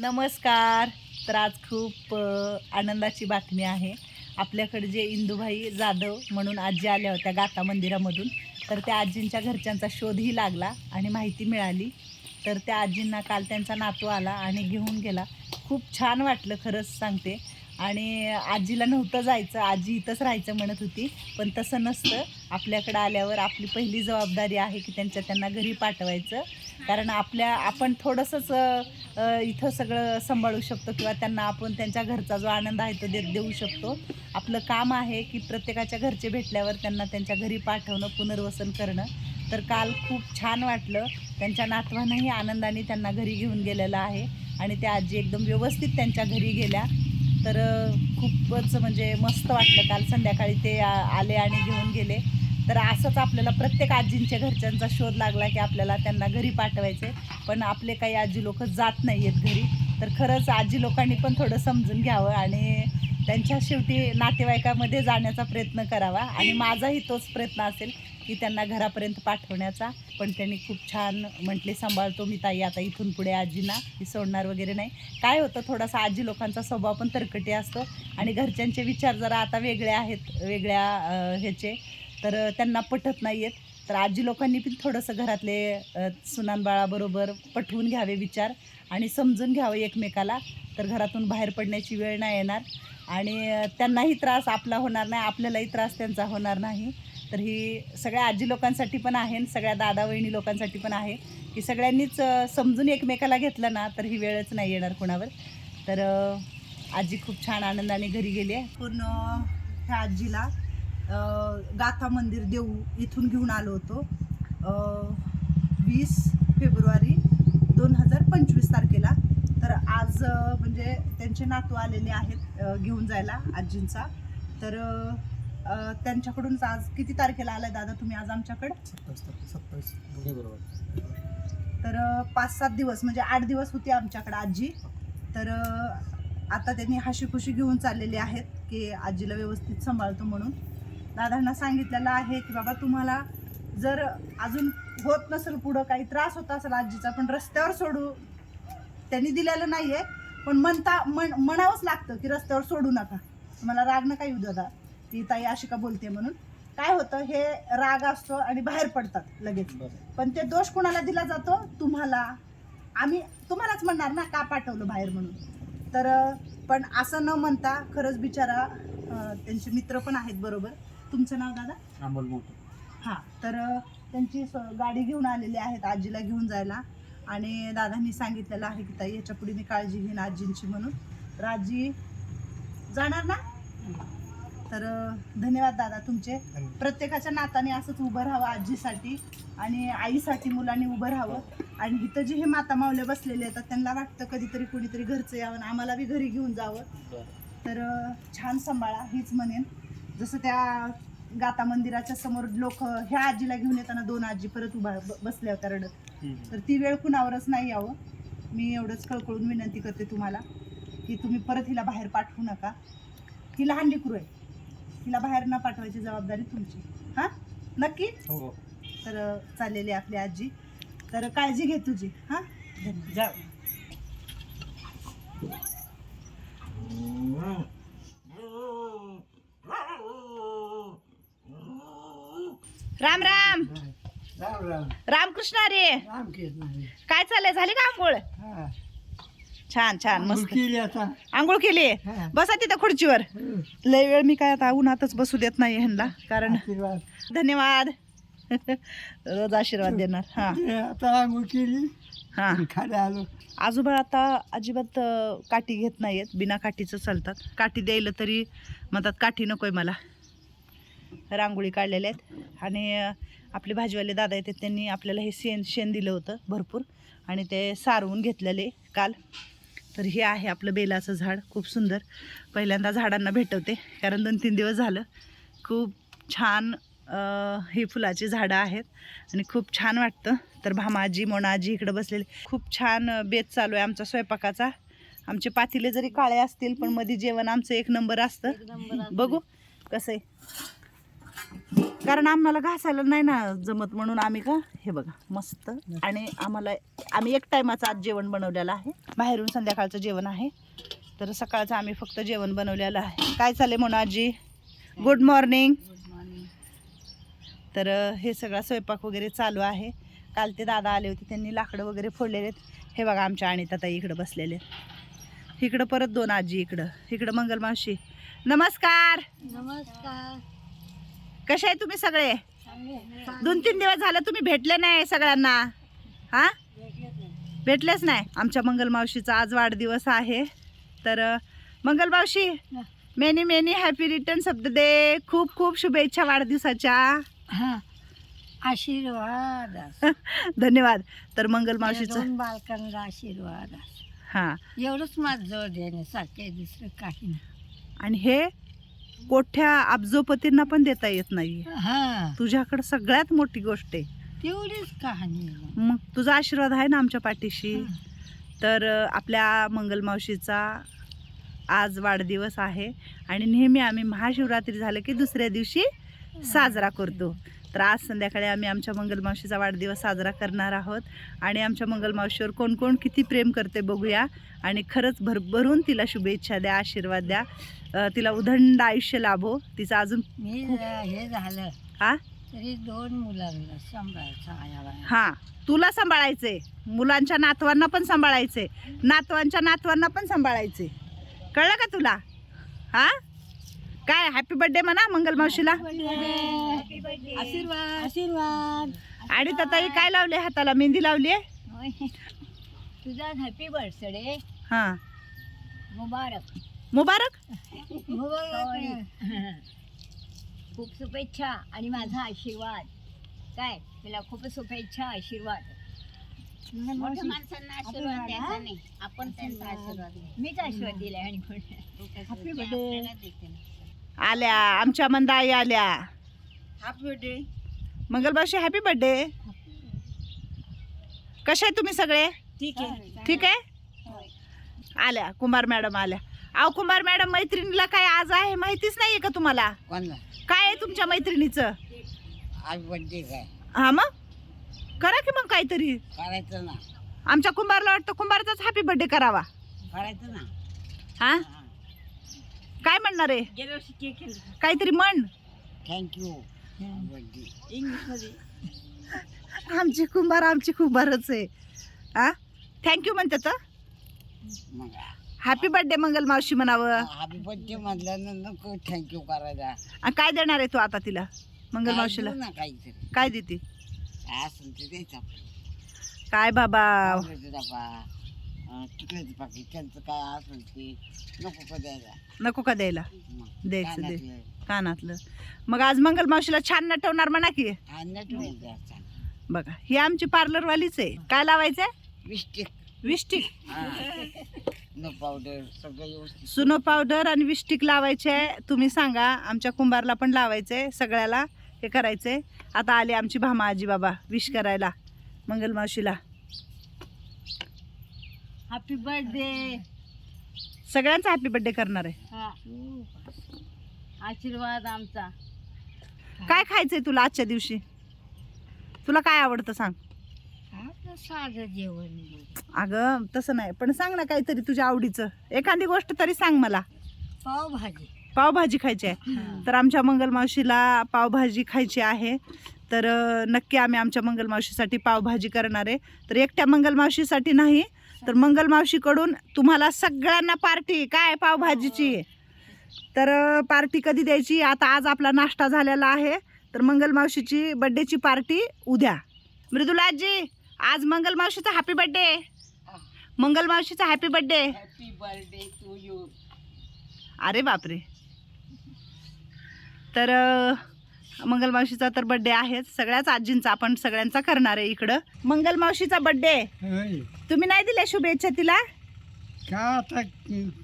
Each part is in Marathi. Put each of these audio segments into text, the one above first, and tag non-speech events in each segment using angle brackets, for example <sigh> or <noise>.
नमस्कार. तर आज खूप आनंदाची बातमी आहे. आपल्याकडे जे इंदुभाई जाधव म्हणून आजी आल्या होत्या गाता मंदिरामधून तर त्या आजींच्या घरच्यांचा शोधही लागला आणि माहिती मिळाली. तर त्या आजींना काल त्यांचा नातू आला आणि घेऊन गेला. खूप छान वाटलं खरंच सांगते. आणि आजीला नव्हतं जायचं आजी इथंच राहायचं म्हणत होती. पण तसं नसतं. आपल्याकडं आल्यावर आपली पहिली जबाबदारी आहे की त्यांच्या त्यांना घरी पाठवायचं. कारण आपल्या आपण थोडंसंच इथं सगळं सांभाळू शकतो किंवा त्यांना आपण त्यांच्या घरचा जो आनंद आहे तो दे देऊ शकतो. आपलं काम आहे की प्रत्येकाच्या घरचे भेटल्यावर त्यांना त्यांच्या घरी पाठवणं पुनर्वसन करणं. तर काल खूप छान वाटलं. त्यांच्या नातवानंही आनंदाने त्यांना घरी घेऊन गेलेलं आहे आणि त्या आजी एकदम व्यवस्थित त्यांच्या घरी गेल्या. तर खूपच म्हणजे मस्त वाटलं काल. संध्याकाळी ते आले आणि घेऊन गेले. तर असंच आपल्याला प्रत्येक आजींच्या घरच्यांचा शोध लागला की आपल्याला त्यांना घरी पाठवायचे पण आपले काही आजी लोक जात नाही आहेत घरी. तर खरंच आजी लोकांनी पण थोडं समजून घ्यावं आणि त्यांच्या शेवटी नातेवाईकामध्ये जाण्याचा प्रयत्न करावा. आणि माझाही तोच प्रयत्न असेल की त्यांना घरापर्यंत पाठवण्याचा. पण त्यांनी खूप छान म्हटले सांभाळतो मी ताई आता इथून पुढे आजींना. ती सोडणार वगैरे नाही. काय होतं थोडासा आजी लोकांचा स्वभाव पण तरकटी असतो. आणि घरच्यांचे विचार जरा आता वेगळे आहेत वेगळ्या ह्याचे. तर त्यांना पटत नाही आहेत तर आजी लोकांनी पण थोडंसं घरातले सुनानबाळाबरोबर पटवून घ्यावे विचार आणि समजून घ्यावे एकमेकाला. तर घरातून बाहेर पडण्याची वेळ नाही येणार आणि त्यांनाही त्रास आपला होणार नाही आपल्यालाही त्रास त्यांचा होणार नाही. तर ही सगळ्या आजी लोकांसाठी पण आहे आणि सगळ्या दादा वहिनी लोकांसाठी पण आहे की सगळ्यांनीच समजून एकमेकाला घेतलं ना तर ही वेळच नाही येणार कोणावर. तर आजी खूप छान आनंदाने घरी गेली आहे. पूर्ण ह्या आजीला गाथा मंदिर देऊ इथून घेऊन आलो होतो. वीस फेब्रुवारी दोन हजार पंचवीस तारखेला. तर आज म्हणजे त्यांचे नातू आलेले आहेत घेऊन जायला आजींचा. तर त्यांच्याकडूनच आज किती तारखेला आलाय दादा तुम्ही आज आमच्याकडे? सत्तावीस तारखे सत्तावीस. दोन्ही बरोबर तर पाच सात दिवस म्हणजे आठ दिवस होते आमच्याकडे आजी. तर आता त्यांनी हाशी खुशी घेऊन चाललेले आहेत की आजीला व्यवस्थित सांभाळतो म्हणून. दादांना सांगितलेलं आहे की बाबा तुम्हाला जर अजून होत नसेल पुढं काही त्रास होत असेल आजीचा पण रस्त्यावर सोडू. त्यांनी दिलेलं नाही आहे पण म्हणता म्हण म्हणावंच लागतं की रस्त्यावर सोडू नका. मला राग नका येऊ दादा. की ताई अशी का बोलते म्हणून. काय होतं हे राग असतो आणि बाहेर पडतात लगेच. पण ते दोष कोणाला दिला जातो? तुम्हाला. आम्ही तुम्हालाच म्हणणार ना का पाठवलं बाहेर म्हणून. तर पण असं न म्हणता खरंच बिचारा त्यांचे मित्र पण आहेत बरोबर. तुमचं नाव दादा? अमोल मोठे. हां तर त्यांची गाडी घेऊन आलेली आहेत आजीला घेऊन जायला. आणि दादांनी सांगितलेलं आहे की ताई याच्यापुढे मी काळजी घेईन आजींची म्हणून. तर आजी जाणार ना? तर धन्यवाद दादा तुमचे. प्रत्येकाच्या नाताने असंच उभं राहावं आजीसाठी आणि आईसाठी मुलांनी उभं राहावं. आणि इथं जे हे माता मावल्या बसलेले आहेत त्यांना वाटतं कधीतरी कोणीतरी घरचं यावं आम्हाला बी घरी घेऊन जावं. तर छान सांभाळा हीच म्हणेन. जसं त्या गाता मंदिराच्या समोर लोक ह्या आजीला घेऊन येताना दोन आजी परत उभा ब- बसल्या होत्या रडत. तर ती वेळ कुणावरच नाही यावं. मी एवढंच कळकळून विनंती करते तुम्हाला की तुम्ही परत हिला बाहेर पाठवू नका. ही लहान लेकरू आहे. हिला बाहेर न पाठवायची जबाबदारी तुमची. हां? नक्की? हो. तर चाललेली आहे आपली आजी. तर काळजी घे तुझी. हां? धन्यवाद. राम राम. राम राम. रामकृष्ण रे राम काय चाललंय? झाली का आंघोळ? छान छान मस्त. केली आता. आंघोळ केली. बसा तिथं खुर्चीवर. लय वेळ मी काय आता उन्हातच बसू देत नाही ह्यांना कारण धन्यवाद. रोज आशीर्वाद देणार हा. आता आंघोळ केली. हा. खाली आलो. आजोबा आता अजिबात काठी घेत नाहीयेत बिना काठीचं चालतात. काठी द्यायला तरी म्हणतात काठी नकोय मला. रांगोळी काढलेल्या आहेत. आणि आपले भाजीवाले दादा येतात त्यांनी आपल्याला हे शेण शेण दिलं होतं भरपूर. आणि ते सारवून घेतलेले काल. तर हे आहे आपलं बेलाचं झाड खूप सुंदर. पहिल्यांदा झाडांना भेटवते कारण दोन तीन दिवस झालं. खूप छान ही फुलाची झाडं आहेत. आणि खूप छान वाटतं. तर भामाजी मोनाजी इकडं बसलेले. खूप छान बेत चालू आहे आमचा स्वयंपाकाचा. आमचे पातीले जरी काळे असतील पण मध्ये जेवण आमचं एक नंबर असतं. बघू कसं आहे. कारण आम्हाला घासायला नाही ना जमत म्हणून आम्ही का हे बघा मस्त. आणि आम्हाला आम्ही एक टायमाचं आज जेवण बनवलेलं आहे. बाहेरून संध्याकाळचं जेवण आहे. तर सकाळचं आम्ही फक्त जेवण बनवलेलं आहे. काय चालेल म्हणून आजी? गुड मॉर्निंग तर हे सगळा स्वयंपाक वगैरे चालू आहे. काल ते दादा आले होते त्यांनी लाकडं वगैरे फोडलेले आहेत. हे बघा आमच्या आणि ताई इकडं बसलेले आहेत. इकडं परत दोन आजी इकडं. इकडं मंगलमावशी नमस्कार! नमस्कार. कसे आहे तुम्ही सगळे? दोन तीन दिवस झालं तुम्ही भेटले नाही सगळ्यांना. हा? भेटलेच नाही. आमच्या मंगल मावशीचा आज वाढदिवस आहे. तर अ, मंगल मावशी many many happy returns of the day खूप खूप शुभेच्छा वाढदिवसाच्या. हा. आशीर्वाद. <laughs> धन्यवाद. तर मंगल मावशीचं दोन बालकांना आशीर्वाद. हां. एवढंच माझं जवळ देण्यासारखं दुसरं काही नाही. आणि हे कोठ्या अब्जोपतींना पण देता येत नाही. हा. तुझ्याकडं सगळ्यात मोठी गोष्ट आहे. तेवढीच कहाणी आहे. मग. मग तुझा आशीर्वाद आहे ना आमच्या पाठीशी? तर अ, आपल्या मंगल मावशीचा आज वाढदिवस आहे. आणि नेहमी आम्ही महाशिवरात्री झालं की दुसऱ्या दिवशी साजरा करतो. तर आज संध्याकाळी आम्ही आमच्या मंगल मावशीचा वाढदिवस साजरा करणार आहोत. आणि आमच्या मंगल मावशीवर कोण कोण किती प्रेम करते बघूया. आणि खरंच भरभरून तिला शुभेच्छा द्या आशीर्वाद द्या. तिला उदंड आयुष्य लाभो. तिचं अजून मी हे झालं. हा? तरी दोन मुलांना सांभाळायचं हां. तुला सांभाळायचे मुलांच्या नातवांना पण सांभाळायचे नातवांच्या नातवांना पण सांभाळायचे कळलं का तुला? हा? काय हॅपी बर्थडे म्हणा मंगल मावशीला. आशीर्वाद. आशीर्वाद. आणि ताई काय लावले हाताला? मेहंदी लावली तुझा हॅपी बर्थडे हां. मुबारक. मुबारक? खूप शुभेच्छा आणि माझा आशीर्वाद. काय? तुला खूप शुभेच्छा आशीर्वाद. मोठ्या माणसांना आशीर्वाद द्यायचा नाही. आपण त्यांचा आशीर्वाद. मीच आशीर्वाद दिलाय आणि. आल्या आमच्या मंदाई आल्या. हॅपी बर्थडे मंगल मावशी हॅपी बर्थडे कसे आहे तुम्ही सगळे? ठीक आहे. ठीक आहे? आल्या कुंभार मॅडम आल्या. अहो कुंभार मॅडम मैत्रिणीला काय आज आहे माहितीच नाहीये का तुम्हाला? काय आहे तुमच्या मैत्रिणीचं? हा मग? करा की मग काहीतरी. करायचं ना. आमच्या कुंभारला वाटतं कुंभारचाच हॅपी बर्थडे करावा. करायचं ना. हा. काय म्हणणार आहे? गेल्या वर्षी केक केला काहीतरी म्हण. थँक्यू बड्डे इंग्लिशमध्ये आमची कुंभार आमची कुंभारच आहे. हा थँक्यू म्हणतात मग. हॅपी बर्थडे मंगल मावशी म्हणावं. हॅपी बड्डे म्हटल्यानं नको थँक्यू करायला. आणि काय देणार आहे तू आता तिला? मंगल काय मावशीला? देऊ ना काहीतरी. काय देते? काय असेल ते द्यायचं आपलं काय बाबा? डबा टिकल्याचं पाकिट त्यांचं काय असेल ते नको का द्यायला? नको का द्यायला? मग द्यायचं दे कानातलं. कानातलं. मग आज मंगल मावशीला छान नटवणार म्हणा की. हा, द्यायचा. बघा ही आमची पार्लरवालीच आहे. काय लावायचंय? विस्टिक विस्टिक न पावडर सगळं व्यवस्थित. सुनो पावडर आणि विस्टिक लावायचे आहे तुम्ही सांगा आमच्या कुंभारला पण लावायचंय सगळ्याला हे करायचंय. आता आली आमची भामा आजी बाबा विश करायला मंगल मावशीला. हॅपी बर्थडे सगळ्यांचा हॅपी बर्थडे करणार आहे. आशीर्वाद आमचा. काय खायचंय तुला आजच्या दिवशी? तुला काय आवडतं सांग. साधं जेवण. अगं तसं नाही. पण सांग ना काहीतरी तुझ्या आवडीचं. एखादी गोष्ट तरी सांग मला. पावभाजी. पावभाजी खायची आहे. तर आमच्या मंगल मावशीला पावभाजी खायची आहे. तर अ, नक्की आम्ही आमच्या मंगल मावशीसाठी पावभाजी करणार आहे. तर एकट्या मंगल मावशीसाठी नाही तर मंगल मावशीकडून तुम्हाला सगळ्यांना पार्टी काय पावभाजीची? तर अ, पार्टी कधी द्यायची? आता आज आपला नाश्ता झालेला आहे. तर मंगल मावशीची बड्डेची पार्टी उद्या. मृदुला आजी आज मंगल मावशीचा happy birthday Mangal मावशीचा happy birthday happy birthday to you अरे बापरे. तर अ, मंगल मावशीचा तर बड्डे आहेच. सगळ्याच आजींचा आपण सगळ्यांचा करणार आहे इकडं. मंगल मावशीचा बड्डे तुम्ही नाही दिल्या शुभेच्छा तिला? का आता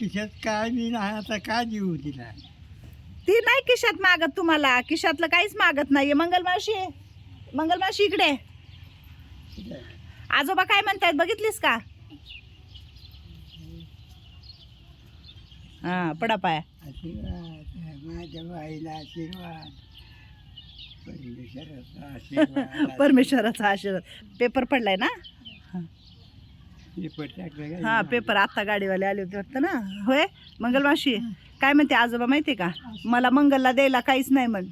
तिच्यात काय मी नाही आता काय देऊ तिला? ती नाही किशात मागत तुम्हाला. किशातलं काहीच मागत नाहीये. मंगल मावशी मंगल मावशी इकडे. आजोबा काय म्हणतायत बघितलीस का? हा पडा पाया. आशीर्वाद माझ्या बाईला आशीर्वाद. परमेश्वराचा आशीर्वाद परमेश्वराचा आशीर्वाद. पेपर पडलाय ना? पेपर टाकलं काय? हा पेपर आता गाडीवाले आले होते वाटतं ना? होय? मंगल मावशी काय म्हणते आजोबा माहितीये का? मला मंगलला द्यायला काहीच नाही म्हण.